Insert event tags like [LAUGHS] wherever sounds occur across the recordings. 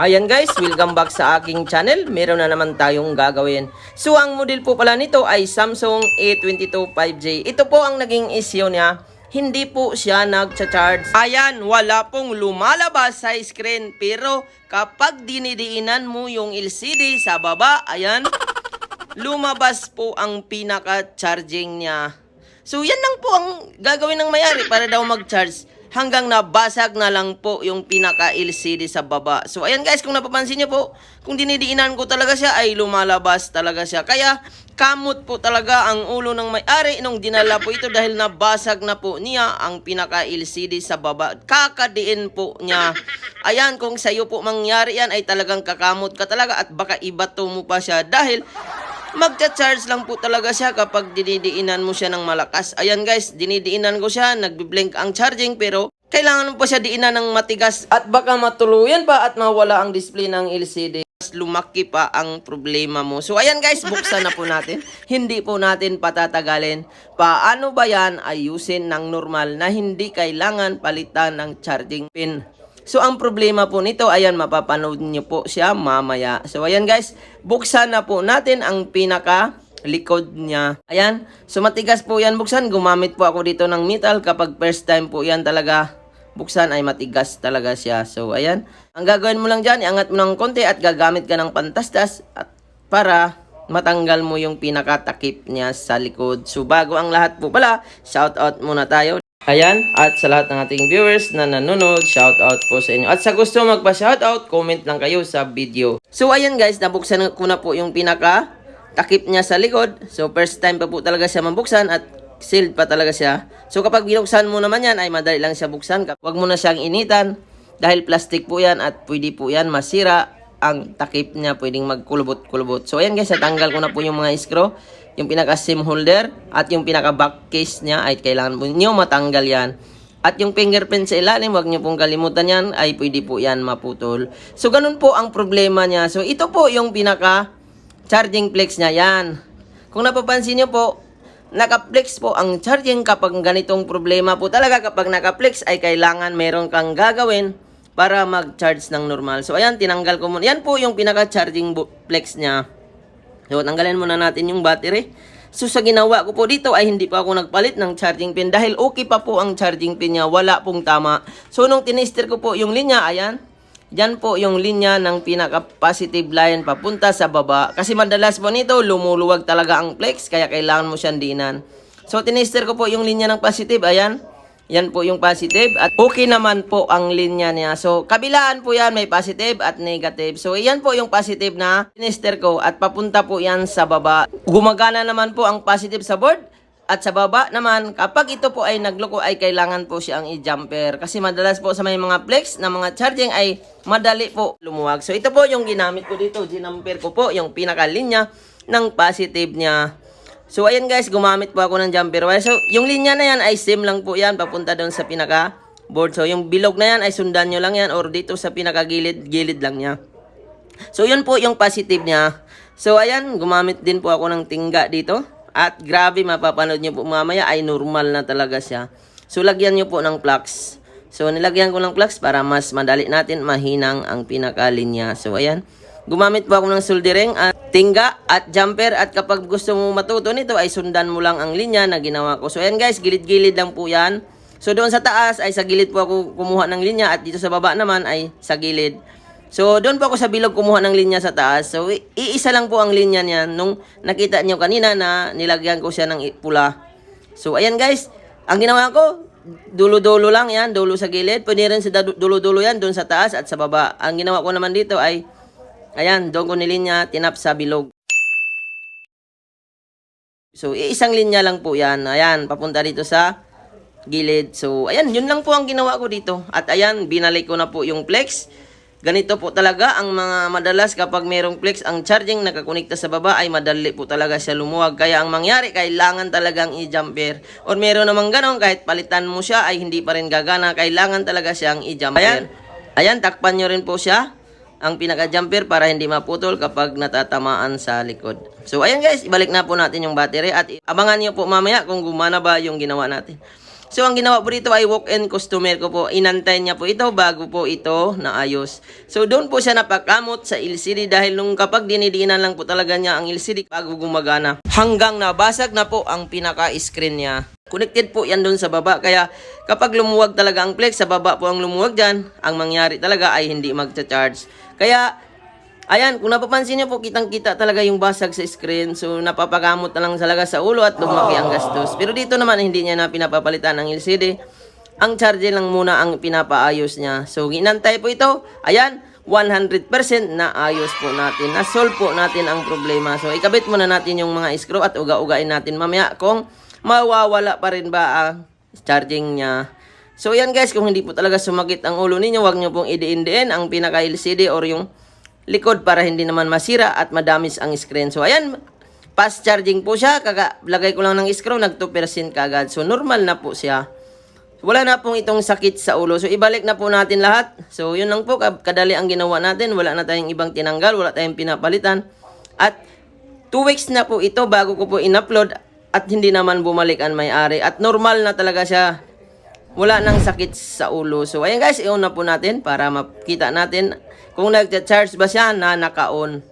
Ayan guys, welcome back sa aking channel. Meron na naman tayong gagawin. So ang model po pala nito ay Samsung A22 5G. Ito po ang naging issue niya. Hindi po siya nagcha-charge. Ayan, wala pong lumalabas sa screen. Pero kapag dinidiinan mo yung LCD sa baba, ayan, lumabas po ang pinaka-charging niya. So yan lang po ang gagawin ng mayari para daw mag-charge hanggang nabasag na lang po yung pinaka-LCD sa baba. So ayan guys, kung napapansin niyo po, kung dinidiinan ko talaga siya ay lumalabas talaga siya. Kaya kamot po talaga ang ulo ng may-ari nung dinala po ito dahil nabasag na po niya ang pinaka-LCD sa baba. Kakadiin po niya. Ayan, kung sa'yo po mangyari yan ay talagang kakamot ka talaga at baka ibato mo pa siya dahil Magcha-charge lang po talaga siya kapag dinidiinan mo siya ng malakas. Ayan guys, dinidiinan ko siya, nagbi-blink ang charging pero kailangan mo pa siya diinan ng matigas at baka matuluyan pa at mawala ang display ng LCD. Mas Lumaki pa ang problema mo. So ayan guys, buksan na po natin. [LAUGHS] Hindi po natin patatagalin. Paano ba yan ayusin ng normal na hindi kailangan palitan ng charging pin? So, ang problema po nito, ayan, mapapanood nyo po siya mamaya. So, ayan guys, buksan na po natin ang pinaka likod niya. Ayan, so matigas po yan buksan. Gumamit po ako dito ng metal kapag first time po yan talaga buksan ay matigas talaga siya. So, ayan. Ang gagawin mo lang dyan, iangat mo ng konti at gagamit ka ng pantastas at para matanggal mo yung pinakatakip niya sa likod. So, bago ang lahat po pala, shout out muna tayo. Ayan, at sa lahat ng ating viewers na nanonood, shout out po sa inyo. At sa gusto magpa-shout out, comment lang kayo sa video. So ayan guys, nabuksan ko na po yung pinaka takip niya sa likod. So first time pa po talaga siya mabuksan at sealed pa talaga siya. So kapag binuksan mo naman yan, ay madali lang siya buksan. Huwag mo na siyang initan dahil plastic po yan at pwede po yan masira ang takip niya pwedeng magkulubot-kulubot. So ayan guys, natanggal ko na po yung mga screw yung pinaka SIM holder at yung pinaka back case niya ay kailangan po niyo matanggal yan. At yung fingerprint sa ilalim, wag niyo pong kalimutan yan, ay pwede po yan maputol. So, ganun po ang problema niya. So, ito po yung pinaka charging flex niya yan. Kung napapansin niyo po, naka-flex po ang charging kapag ganitong problema po talaga. Kapag naka-flex ay kailangan meron kang gagawin para mag-charge ng normal. So, ayan, tinanggal ko muna. Yan po yung pinaka-charging flex niya. So, tanggalin muna natin yung battery. So, sa ginawa ko po dito ay hindi pa ako nagpalit ng charging pin dahil okay pa po ang charging pin niya. Wala pong tama. So, nung tinister ko po yung linya, ayan, Yan po yung linya ng pinaka-positive line papunta sa baba. Kasi madalas po nito, lumuluwag talaga ang flex, kaya kailangan mo siyang dinan. So, tinister ko po yung linya ng positive, ayan. Yan po yung positive at okay naman po ang linya niya. So, kabilaan po yan, may positive at negative. So, yan po yung positive na tinister ko at papunta po yan sa baba. Gumagana naman po ang positive sa board at sa baba naman, kapag ito po ay nagloko ay kailangan po siyang i-jumper. Kasi madalas po sa may mga flex na mga charging ay madali po lumuwag. So ito po yung ginamit ko dito. Ginamper ko po yung pinakalinya ng positive niya. So ayan guys, gumamit po ako ng jumper wire. So yung linya na yan ay sim lang po yan papunta doon sa pinaka board. So yung bilog na yan ay sundan nyo lang yan or dito sa pinakagilid-gilid lang niya. So yun po yung positive niya. So ayan, gumamit din po ako ng tingga dito. At grabe mapapanood nyo po mamaya ay normal na talaga siya. So lagyan nyo po ng flux. So nilagyan ko ng flux para mas madali natin mahinang ang pinakalinya. So ayan, gumamit po ako ng soldering at tingga at jumper at kapag gusto mo matuto nito ay sundan mo lang ang linya na ginawa ko. So ayan guys, gilid-gilid lang po yan. So doon sa taas ay sa gilid po ako kumuha ng linya at dito sa baba naman ay sa gilid. So, doon po ako sa bilog kumuha ng linya sa taas. So, iisa lang po ang linya niya nung nakita niyo kanina na nilagyan ko siya ng pula. So, ayan guys. Ang ginawa ko, dulo-dulo lang yan, dulo sa gilid. Pwede rin sa dulo-dulo yan, doon sa taas at sa baba. Ang ginawa ko naman dito ay, ayan, doon ko nilinya, tinap sa bilog. So, isang linya lang po yan. Ayan, papunta dito sa gilid. So, ayan, yun lang po ang ginawa ko dito. At ayan, binalik ko na po yung flex. Ganito po talaga ang mga madalas kapag merong flex ang charging nakakonekta sa baba ay madali po talaga siya lumuwag. Kaya ang mangyari, kailangan talagang i-jumper. Or meron namang ganon, kahit palitan mo siya ay hindi pa rin gagana. Kailangan talaga siyang i-jumper. Ayan, ayan takpan nyo rin po siya ang pinaka-jumper para hindi maputol kapag natatamaan sa likod. So ayan guys, ibalik na po natin yung battery at abangan nyo po mamaya kung gumana ba yung ginawa natin. So, ang ginawa po dito ay walk-in customer ko po. Inantay niya po ito bago po ito naayos. So, doon po siya napakamot sa LCD dahil nung kapag dinidiinan lang po talaga niya ang LCD bago gumagana. Hanggang nabasag na po ang pinaka-screen niya. Connected po yan doon sa baba. Kaya kapag lumuwag talaga ang flex, sa baba po ang lumuwag dyan, ang mangyari talaga ay hindi magcha-charge. Kaya Ayan, kung napapansin niyo po, kitang-kita talaga yung basag sa screen. So, napapagamot na lang talaga sa ulo at lumaki ang gastos. Pero dito naman, hindi niya na pinapapalitan ng LCD. Ang charger lang muna ang pinapaayos niya. So, ginantay po ito. Ayan, 100% na ayos po natin. Na-solve po natin ang problema. So, ikabit muna natin yung mga screw at uga-ugain natin mamaya kung mawawala pa rin ba ang charging niya. So, yan guys, kung hindi po talaga sumakit ang ulo ninyo, wag nyo pong idiin-diin ang pinaka-LCD or yung likod para hindi naman masira at madamis ang screen. So, ayan, fast charging po siya. Kagalagay ko lang ng screw, nag 2% kagad. So, normal na po siya. Wala na pong itong sakit sa ulo. So, ibalik na po natin lahat. So, yun lang po. ka- Kadali ang ginawa natin. Wala na tayong ibang tinanggal. Wala tayong pinapalitan. At, 2 weeks na po ito bago ko po in-upload at hindi naman bumalik ang may-ari. At normal na talaga siya. Wala nang sakit sa ulo. So, ayan guys, i-on na po natin para makita natin kung nag-charge ba siya na naka-on.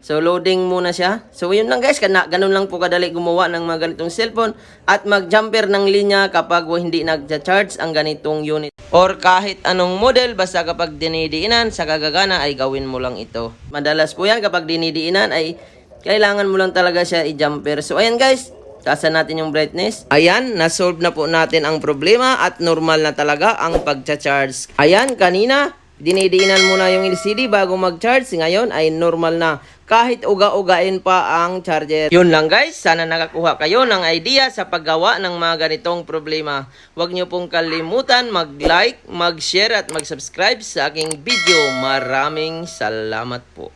So, loading muna siya. So, yun lang guys. Ganun lang po kadali gumawa ng mga ganitong cellphone at mag-jumper ng linya kapag hindi nag-charge ang ganitong unit. Or kahit anong model, basta kapag dinidiinan sa kagagana ay gawin mo lang ito. Madalas po yan kapag dinidiinan ay kailangan mo lang talaga siya i-jumper. So, ayan guys. Tasan natin yung brightness. Ayan, na-solve na po natin ang problema at normal na talaga ang pagcha-charge. Ayan, kanina, dinidiinan muna yung LCD bago mag-charge. Ngayon ay normal na. Kahit uga-ugain pa ang charger. Yun lang guys, sana nakakuha kayo ng idea sa paggawa ng mga ganitong problema. Huwag nyo pong kalimutan mag-like, mag-share at mag-subscribe sa aking video. Maraming salamat po.